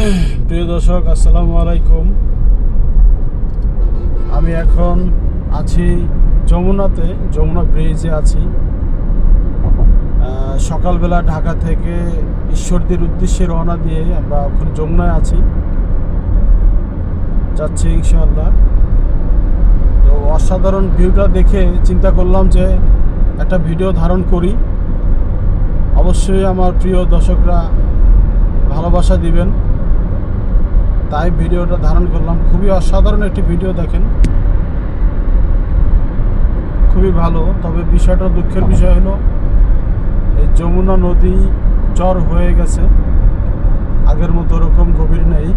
প্রিয় দর্শক, আসসালামু আলাইকুম। আমি এখন আছি যমুনাতে, যমুনা ব্রিজে আছি। সকালবেলা ঢাকা থেকে ঈশ্বরদীর উদ্দেশ্যে রওনা দিয়ে আমরা ওখানে যমুনায় আছি। যাচ্ছি ইনশাআল্লাহ। তো অসাধারণ ভিউটা দেখে চিন্তা করলাম যে একটা ভিডিও ধারণ করি। অবশ্যই আমার প্রিয় দর্শকরা ভালোবাসা দিবেন। তাই ভিডিওটা ধারণ করলাম। খুবই অসাধারণ একটি ভিডিও দেখেন। খুবই ভালো। তবে বিষয়টা দুঃখের বিষয় হলো, এই যমুনা নদী জ্বর হয়ে গেছে। আগের মতো ওরকম গভীর নেই।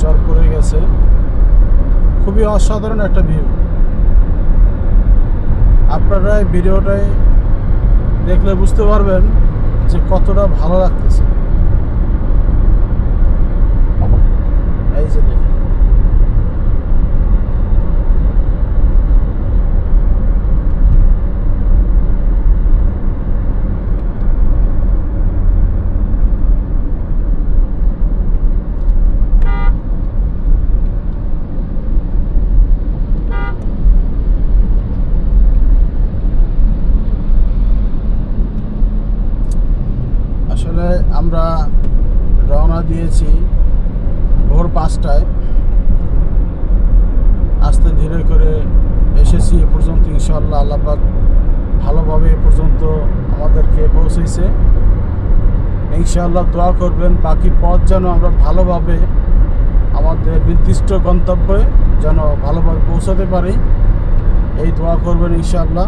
জ্বর পড়ে গেছে। খুবই অসাধারণ একটা ভিউ আপনারা এই ভিডিওটাই দেখলে বুঝতে পারবেন যে কতটা ভালো লাগতেছে এই যে দেখুন আসলে আমরা রওনা দিয়েছি ভোর পাঁচটায়। আস্তে ধীরে করে এসেছি এ পর্যন্ত ইনশাল্লাহ আল্লাপাক ভালোভাবে এ পর্যন্ত আমাদেরকে পৌঁছেছে। ইনশাআল্লাহ দোয়া করবেন, বাকি পথ যেন আমরা ভালোভাবে আমাদের নির্দিষ্ট গন্তব্যে যেন ভালোভাবে পৌঁছাতে পারি। এই দোয়া করবেন ইনশাআল্লাহ।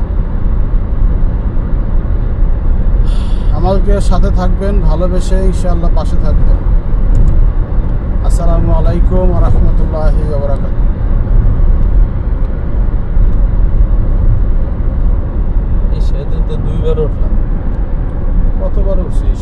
সবাইকে সাথে থাকবেন ভালোবেসে ইনশাআল্লাহ পাশে থাকবেন। আসসালামু আলাইকুম রহমতুল্লাহি ওবরাকাতুহ এই সেতুতে দুইবার উঠলাম। কতবার উঠছি এই